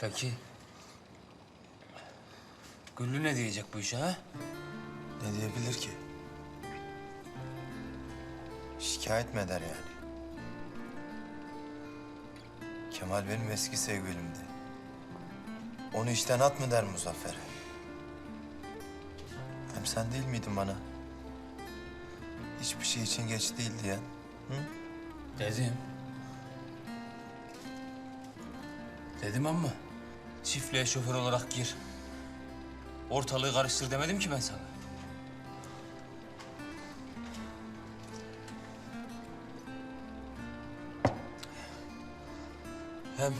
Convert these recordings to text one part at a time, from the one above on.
Peki. Güllü ne diyecek bu işe ha? Ne diyebilir ki? Şikayet mi eder yani? Kemal benim eski sevgilimdi. Onu işten at mı der Muzaffer'e? Hem sen değil miydin bana? Hiçbir şey için geç değil diyen. Dedim. Dedim ama çiftliğe şoför olarak gir. Ortalığı karıştır demedim ki ben sana. Hem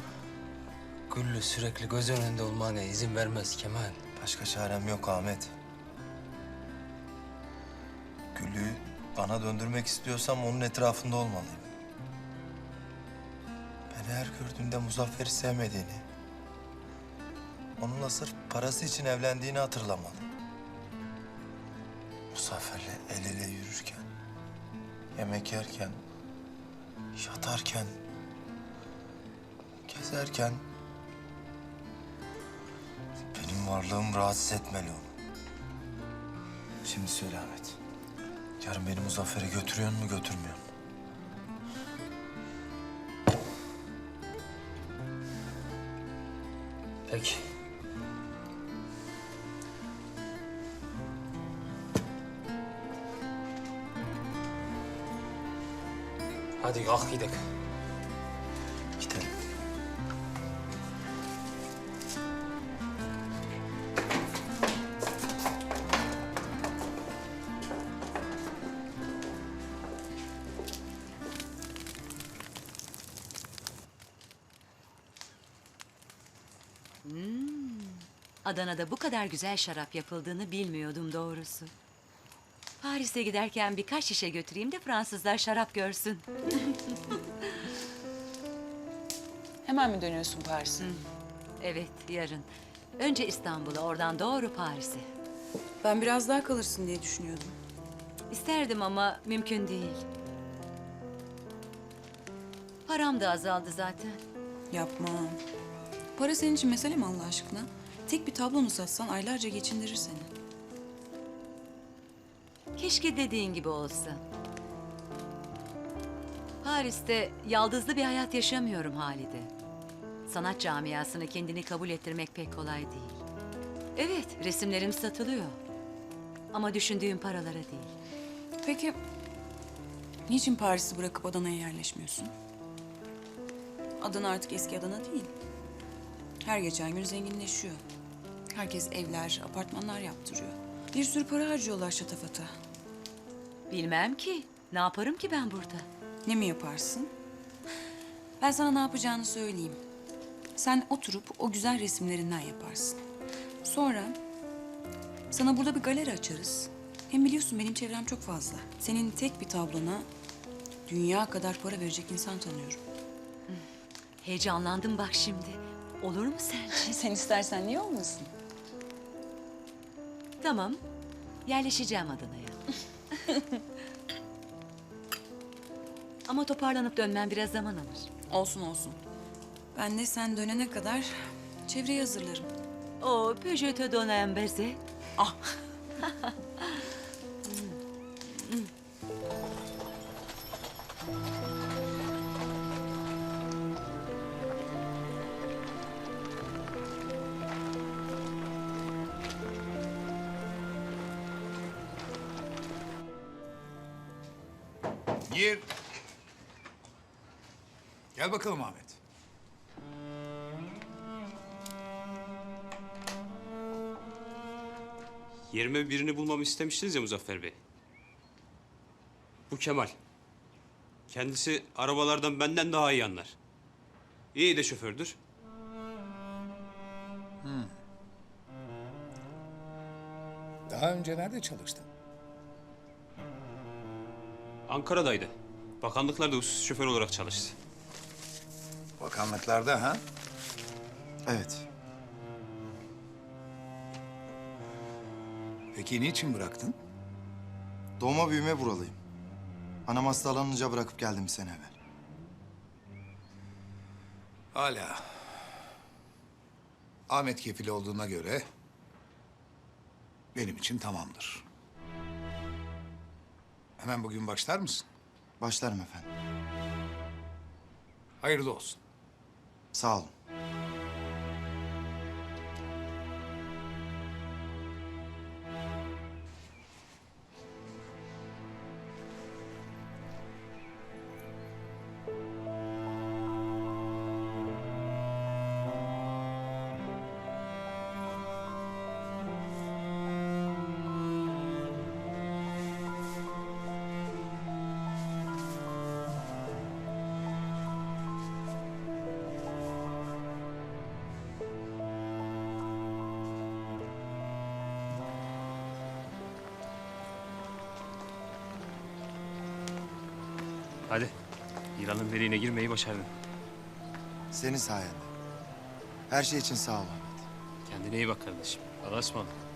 Güllü sürekli göz önünde olmana izin vermez Kemal. Başka çarem yok Ahmet. Gülü bana döndürmek istiyorsam onun etrafında olmalıyım. Ben her gördüğümde Muzaffer'i sevmediğini, onunla sırf parası için evlendiğini hatırlamalı. Muzaffer'le el ele yürürken, yemek yerken, yatarken, gezerken benim varlığım rahatsız etmeli onu. Şimdi söyle Ahmet. Yarın beni Muzaffer'e götürüyor mu götürmüyor mu? Peki. Hadi kalk gidelim. Gidelim. Adana'da bu kadar güzel şarap yapıldığını bilmiyordum doğrusu. Paris'e giderken birkaç şişe götüreyim de Fransızlar şarap görsün. Hemen mi dönüyorsun Paris'e? Evet, yarın. Önce İstanbul'a, oradan doğru Paris'e. Ben biraz daha kalırsın diye düşünüyordum. İsterdim ama mümkün değil. Param da azaldı zaten. Yapma. Para senin için mesele mi Allah aşkına? Tek bir tablonu satsan aylarca geçindirir seni. Keşke dediğin gibi olsa. Paris'te yaldızlı bir hayat yaşamıyorum Halide. Sanat camiasını kendini kabul ettirmek pek kolay değil. Evet, resimlerim satılıyor. Ama düşündüğüm paralara değil. Peki niçin Paris'i bırakıp Adana'ya yerleşmiyorsun? Adana artık eski Adana değil. Her geçen gün zenginleşiyor. Herkes evler, apartmanlar yaptırıyor. Bir sürü para harcıyorlar şatafata. Bilmem ki. Ne yaparım ki ben burada? Ne mi yaparsın? Ben sana ne yapacağını söyleyeyim. Sen oturup o güzel resimlerinden yaparsın. Sonra sana burada bir galeri açarız. Hem biliyorsun benim çevrem çok fazla. Senin tek bir tablona dünya kadar para verecek insan tanıyorum. Heyecanlandım bak şimdi. Olur mu sence? Sen istersen niye olmasın? tamam. Yerleşeceğim Adana'ya. Ama toparlanıp dönmem biraz zaman alır. Olsun olsun. Ben de sen dönene kadar çevreyi hazırlarım. Te donner un baiser? Ah Gir. Gel bakalım Ahmet. Yerime birini bulmamı istemiştiniz ya Muzaffer Bey. Bu Kemal. Kendisi arabalardan benden daha iyi anlar. İyi de şofördür. Daha önce nerede çalıştın? Ankara'daydı. Bakanlıklarda husus şoför olarak çalıştı. Bakanlıklarda ha? Evet. Peki niçin bıraktın? Doğma büyüme buralıyım. Anam hastalanınca bırakıp geldim bir sene evvel. Hala. Ahmet kefil olduğuna göre benim için tamamdır. Hemen bugün başlar mısın? Başlarım efendim. Hayırlı olsun. Sağ olun. Hadi. Yılanın deliğine girmeyi başardın. Senin sayende. Her şey için sağ ol Ahmet. Kendine iyi bak kardeşim. Allah'a ısmarladık.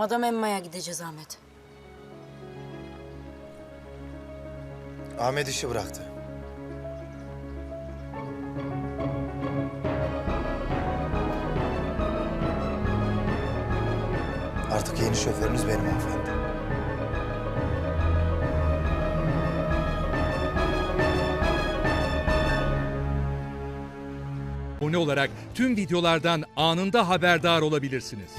Madame Emma'ya gideceğiz Ahmet. Ahmet işi bıraktı. Artık yeni şoförünüz benim hanımefendi. abone olarak tüm videolardan anında haberdar olabilirsiniz.